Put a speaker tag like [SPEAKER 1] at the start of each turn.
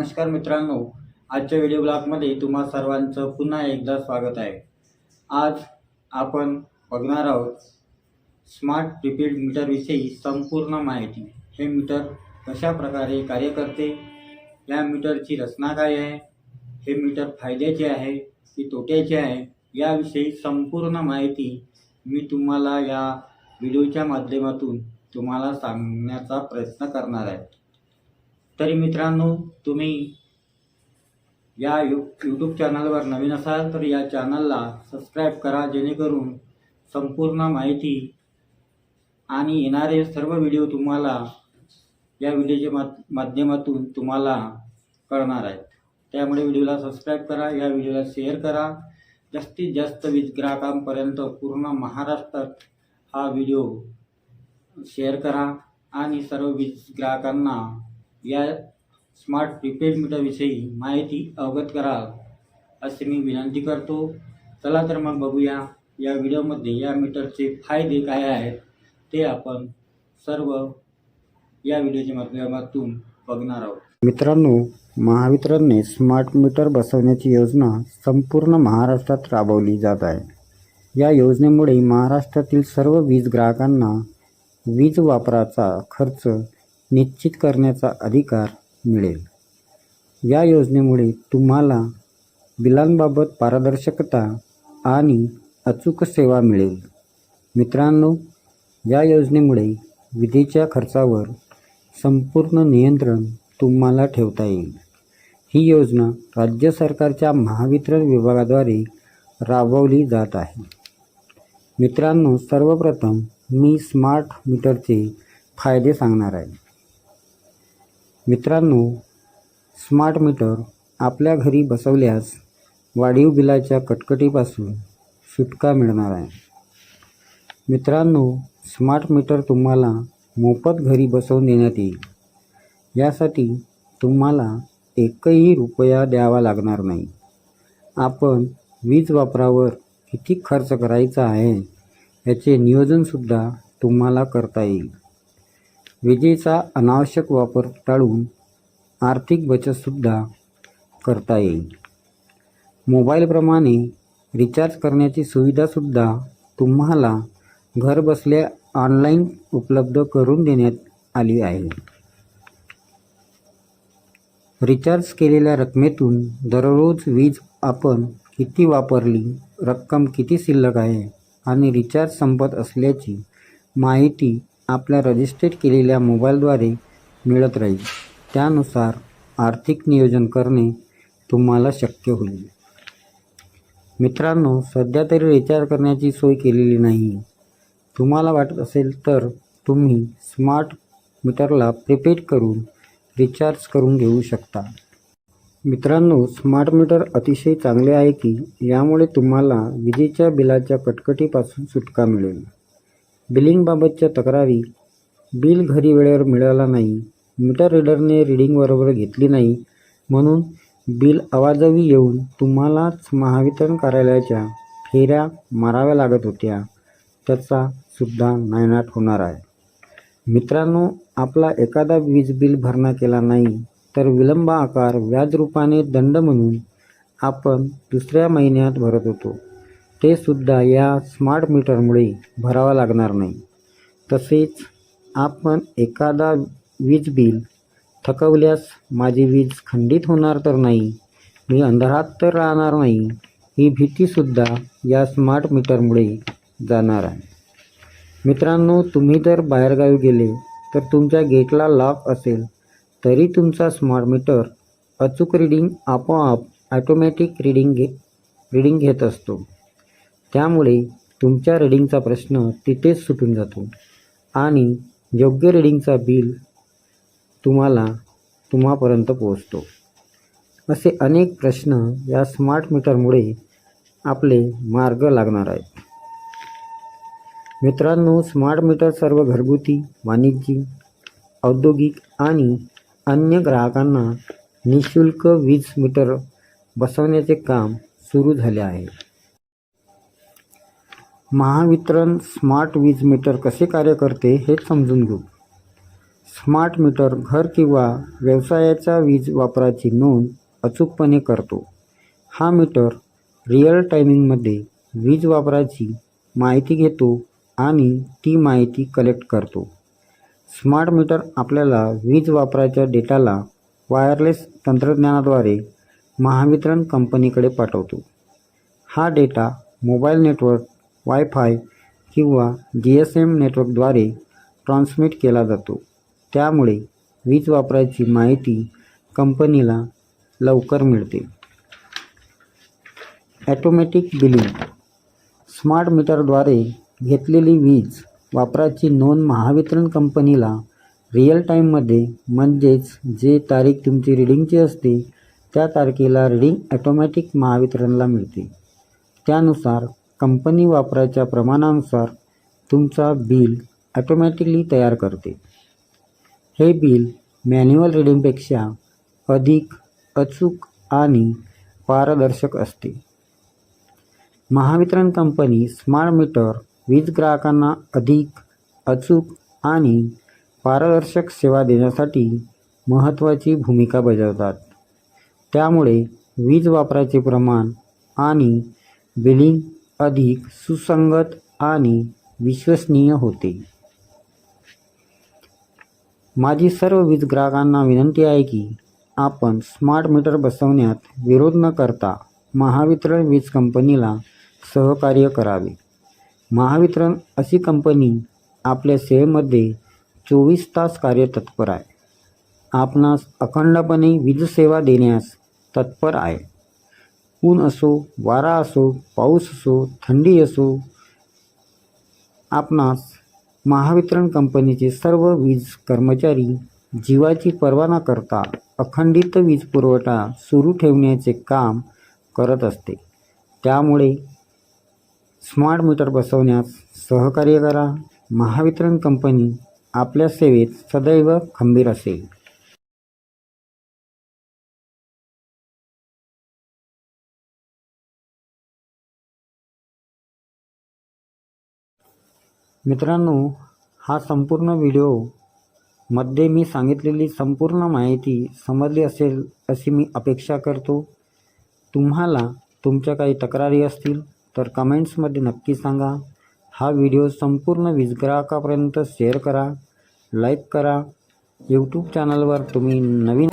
[SPEAKER 1] नमस्कार मित्रांनो आजच्या व्हिडिओ ब्लॉगमध्ये तुम्हा सर्वांचं पुन्हा एकदा स्वागत आहे. आज आपण बघणार आहोत स्मार्ट प्रिपेड मीटरविषयी संपूर्ण माहिती. हे मीटर कशा प्रकारे कार्य करते? या मीटरची रचना काय आहे? हे मीटर फायद्याचे आहे की तोट्याचे आहे? याविषयी संपूर्ण माहिती मी तुम्हाला या व्हिडिओच्या माध्यमातून तुम्हाला सांगण्याचा प्रयत्न करणार आहे. तरी मित्रांनो तुम्ही या यू यूट्यूब चॅनलवर नवीन असाल तर या चॅनलला सबस्क्राईब करा जेणेकरून संपूर्ण माहिती आणि येणारे सर्व व्हिडिओ तुम्हाला या व्हिडिओच्या मा माध्यमातून तुम्हाला कळणार आहेत. त्यामुळे व्हिडिओला सबस्क्राईब करा या व्हिडिओला शेअर करा. जास्तीत जास्त वीज ग्राहकांपर्यंत पूर्ण महाराष्ट्रात हा व्हिडिओ शेअर करा आणि सर्व वीज ग्राहकांना या स्मार्ट प्रिपेड मीटरविषयी माहिती अवगत कराल असे मी विनंती करतो. चला तर मग बघूया या व्हिडिओमध्ये या मीटरचे फायदे काय आहेत ते आपण सर्व या व्हिडिओच्या माध्यमातून बघणार आहोत. मित्रांनो महावितरणने स्मार्ट मीटर बसवण्याची योजना संपूर्ण महाराष्ट्रात राबवली जात आहे. या योजनेमुळे महाराष्ट्रातील सर्व वीज ग्राहकांना वीज वापराचा खर्च निश्चित करण्याचा अधिकार मिळेल. या योजनेमुळे तुम्हाला बिलांबाबत पारदर्शकता आणि अचूक सेवा मिळेल. मित्रांनो या योजनेमुळे विजेच्या खर्चावर संपूर्ण नियंत्रण तुम्हाला ठेवता येईल. ही योजना राज्य सरकारच्या महावितरण विभागाद्वारे राबवली जात आहे. मित्रांनो सर्वप्रथम मी स्मार्ट मीटरचे फायदे सांगणार आहे. मित्रांनो स्मार्ट मीटर आपल्या घरी बसवल्यास वाढीव बिलाच्या कटकटीपासून सुटका मिळणार आहे. मित्रांनो स्मार्ट मीटर तुम्हाला मोफत घरी बसवून देण्यात येईल. यासाठी तुम्हाला एकही रुपया द्यावा लागणार नाही. आपण वीज वापरावर किती खर्च करायचा आहे याचे नियोजनसुद्धा तुम्हाला करता येईल. विजेचा अनावश्यक वापर टाळून आर्थिक बचतसुद्धा करता येईल. मोबाईलप्रमाणे रिचार्ज करण्याची सुविधासुद्धा तुम्हाला घरबसल्या ऑनलाईन उपलब्ध करून देण्यात आली आहे. रिचार्ज केलेल्या रकमेतून दररोज वीज आपण किती वापरली रक्कम किती शिल्लक आहे आणि रिचार्ज संपत असल्याची माहिती आपल्या रजिस्टर्ड केलेल्या मोबाईलद्वारे मिळत राहील. त्यानुसार आर्थिक नियोजन करणे तुम्हाला शक्य होईल. मित्रांनो सध्या तरी रिचार्ज करण्याची सोय केलेली नाही. तुम्हाला वाटत असेल तर तुम्ही स्मार्ट मीटरला प्रिपेड करून रिचार्ज करून घेऊ शकता. मित्रांनो स्मार्ट मीटर अतिशय चांगले आहे की यामुळे तुम्हाला विजेच्या बिलाच्या कटकटीपासून सुटका मिळेल. बिलिंगबाबतच्या तक्रारी. बिल घरी वेळेवर मिळाला नाही. मीटर रीडरने रिडिंग बरोबर घेतली नाही. म्हणून बिल आवाजवी येऊन तुम्हालाच महावितरण कार्यालयाच्या फेऱ्या माराव्या लागत होत्या. त्याचा सुद्धा नायनाट होणार आहे. मित्रांनो आपला एखादा वीज बिल भरणा केला नाही तर विलंब आकार व्याज रूपाने दंड म्हणून आपण दुसऱ्या महिन्यात भरत होतो. ते सुद्धा या स्मार्ट मीटरमुळे भरावा लागणार नाही. तसेच आपण एखादा वीज बिल थकवल्यास माझी वीज खंडित होणार तर नाही मी अंधारात तर राहणार नाही ही भीतीसुद्धा या स्मार्ट मीटरमुळे जाणार आहे. मित्रांनो तुम्ही जर बाहेरगावी गेले तर तुमच्या गेटला लॉक असेल तरी तुमचा स्मार्ट मीटर अचूक रीडिंग आपोआप ॲटोमॅटिक रीडिंग घे रीडिंग घेत असतो. त्यामुळे तुमच्या रीडिंगचा प्रश्न तिथेच सुटून जातो. आणि योग्य रीडिंगचा बिल तुम्हाला तुम्हापर्यंत पोहोचतो. असे अनेक प्रश्न या स्मार्ट मीटरमुळे आपले मार्ग लागणार आहेत. मित्रांनो स्मार्ट मीटर सर्व घरगुती वाणिज्यिक औद्योगिक आणि अन्य ग्राहकांना निशुल्क वीज मीटर बसवण्याचे काम सुरू झाले आहे. महावितरण स्मार्ट वीज मीटर कसे कार्य करते हे समजून घेऊ. स्मार्ट मीटर घर किंवा व्यवसायाच्या वीज वापराची नोंद अचूकपणे करतो. हा मीटर रिअल टायमिंगमध्ये वीज वापराची माहिती घेतो आणि ती माहिती कलेक्ट करतो. स्मार्ट मीटर आपल्याला वीज वापराच्या डेटाला वायरलेस तंत्रज्ञानाद्वारे महावितरण कंपनीकडे पाठवतो. हा डेटा मोबाईल नेटवर्क वायफाय किंवा जी एस एम नेटवर्कद्वारे ट्रान्समिट केला जातो. त्यामुळे वीज वापराची माहिती कंपनीला लवकर मिळते. Automatic billing. स्मार्ट मीटरद्वारे घेतलेली वीज वापराची नोंद महावितरण कंपनीला रिअल टाईममध्ये म्हणजेच जे तारीख तुमची रिडिंगची असते त्या तारखेला रिडिंग ॲटोमॅटिक महावितरणला मिळते. त्यानुसार कंपनी वापराच्या प्रमाणानुसार तुमचा बिल ॲटोमॅटिकली तयार करते. हे बिल मॅन्युअल रिडिंगपेक्षा अधिक अचूक आणि पारदर्शक असते. महावितरण कंपनी स्मार्ट मीटर वीज ग्राहकांना अधिक अचूक आणि पारदर्शक सेवा देण्यासाठी महत्त्वाची भूमिका बजावतात. त्यामुळे वीज वापराचे प्रमाण आणि बिलिंग अधिक सुसंगत आणि विश्वसनीय होते. माझी सर्व वीज ग्राहकांना विनंती आहे की आपण स्मार्ट मीटर बसवण्यात विरोध न करता महावितरण वीज कंपनीला सहकार्य करावे. महावितरण अशी कंपनी आपल्या सेवेमध्ये चोवीस तास कार्यतत्पर आहे. आपणास अखंडपणे वीज सेवा देण्यास तत्पर आहे. ऊन असो वारा असो पाऊस असो थंडी असो आपणास महावितरण कंपनीचे सर्व वीज कर्मचारी जीवाची पर्वा न करता अखंडित वीज पुरवठा सुरू ठेवण्याचे काम करत असते. त्यामुळे स्मार्ट मीटर बसवण्यास सहकार्य करा. महावितरण कंपनी आपल्या सेवेत सदैव खंबीर असेल. मित्रांनो हा संपूर्ण व्हिडिओमध्ये मी सांगितलेली संपूर्ण माहिती समजली असेल अशी मी अपेक्षा करतो. तुम्हाला तुमच्या काही तक्रारी असतील तर कमेंट्समध्ये नक्की सांगा. हा व्हिडिओ संपूर्ण वीज ग्राहकापर्यंत शेअर करा लाईक करा. यूट्यूब चॅनलवर तुम्ही नवीन